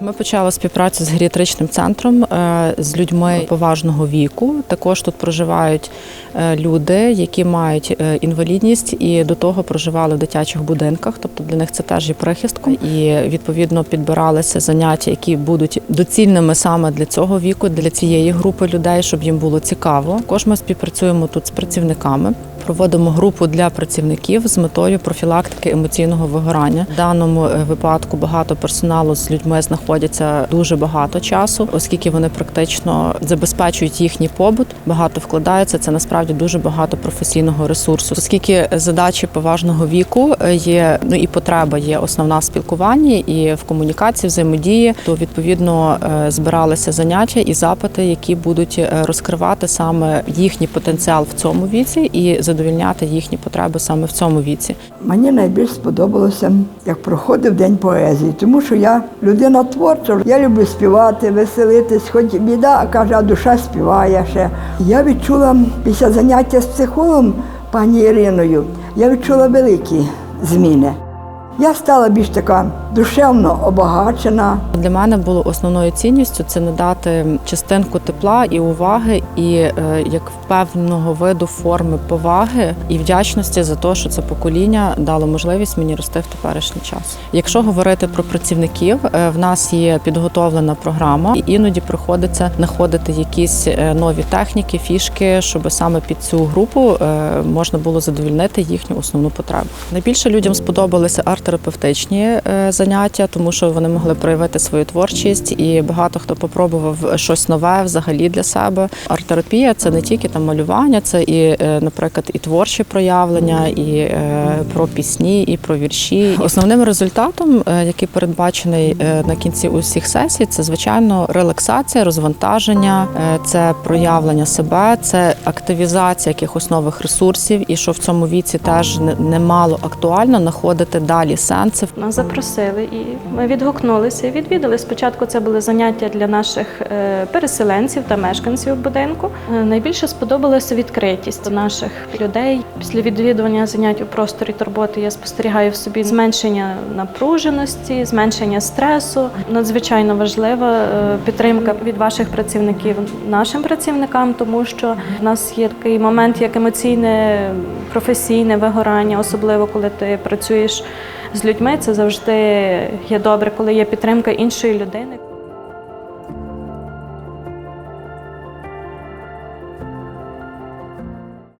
Ми почали співпрацю з геріатричним центром е, з людьми поважного віку. Також тут проживають е, люди, які мають е, інвалідність і до того проживали в дитячих будинках. Тобто для них це теж є прихистком. І відповідно підбиралися заняття, які будуть доцільними саме для цього віку, для цієї групи людей, щоб їм було цікаво. Також ми співпрацюємо тут з працівниками. Проводимо групу для працівників з метою профілактики емоційного вигорання. В даному е, випадку багато персоналу з людьми знаходяться дуже багато часу, оскільки вони практично забезпечують їхній побут. Багато вкладаються. Це насправді дуже багато професійного ресурсу. Оскільки задачі поважного віку е, є, ну і потреба є основна в спілкуванні і в комунікації, взаємодії, то відповідно е, збиралися заняття і запити, які будуть розкривати саме їхній потенціал в цьому віці і задовільняти їхні потреби саме в цьому віці. Мені найбільш сподобалося, як проходив день поезії, тому що я людина творча. Я люблю співати, веселитись, хоч біда, а каже, а душа співає ще. Я відчула після заняття з психологом пані Іриною, я відчула великі зміни. Я стала більш така душевно обагачена. Для мене було основною цінністю це надати частинку тепла і уваги, і е, як певного виду форми поваги і вдячності за те, що це покоління дало можливість мені рости в теперішній час. Якщо говорити про працівників, е, в нас є підготовлена програма, і іноді приходиться знаходити якісь е, нові техніки, фішки, щоб саме під цю групу е, можна було задовільнити їхню основну потребу. Найбільше людям сподобалися арт-терапевтичні е, заняття, тому що вони могли проявити свою творчість, і багато хто попробував щось нове взагалі для себе. Арт-терапія це не тільки там малювання, це і, е, наприклад, і творчі проявлення, і е, про пісні, і про вірші. Основним результатом, е, який передбачений на кінці усіх сесій, це звичайно релаксація, розвантаження, це проявлення себе, це активізація якихось нових ресурсів, і що в цьому віці теж немало актуально знаходити далі сенси. Нас запросили і ми відгукнулися відвідали. Спочатку це були заняття для наших переселенців та мешканців будинку. Е, Найбільше сподобалася відкритість наших людей. Після відвідування занять у просторі турботи я спостерігаю в собі зменшення напруженості, зменшення стресу. Надзвичайно важлива е, підтримка від ваших працівників нашим працівникам, тому що в нас є такий момент, як емоційне професійне вигорання, особливо коли ти працюєш з людьми. Це завжди є добре, коли є підтримка іншої людини.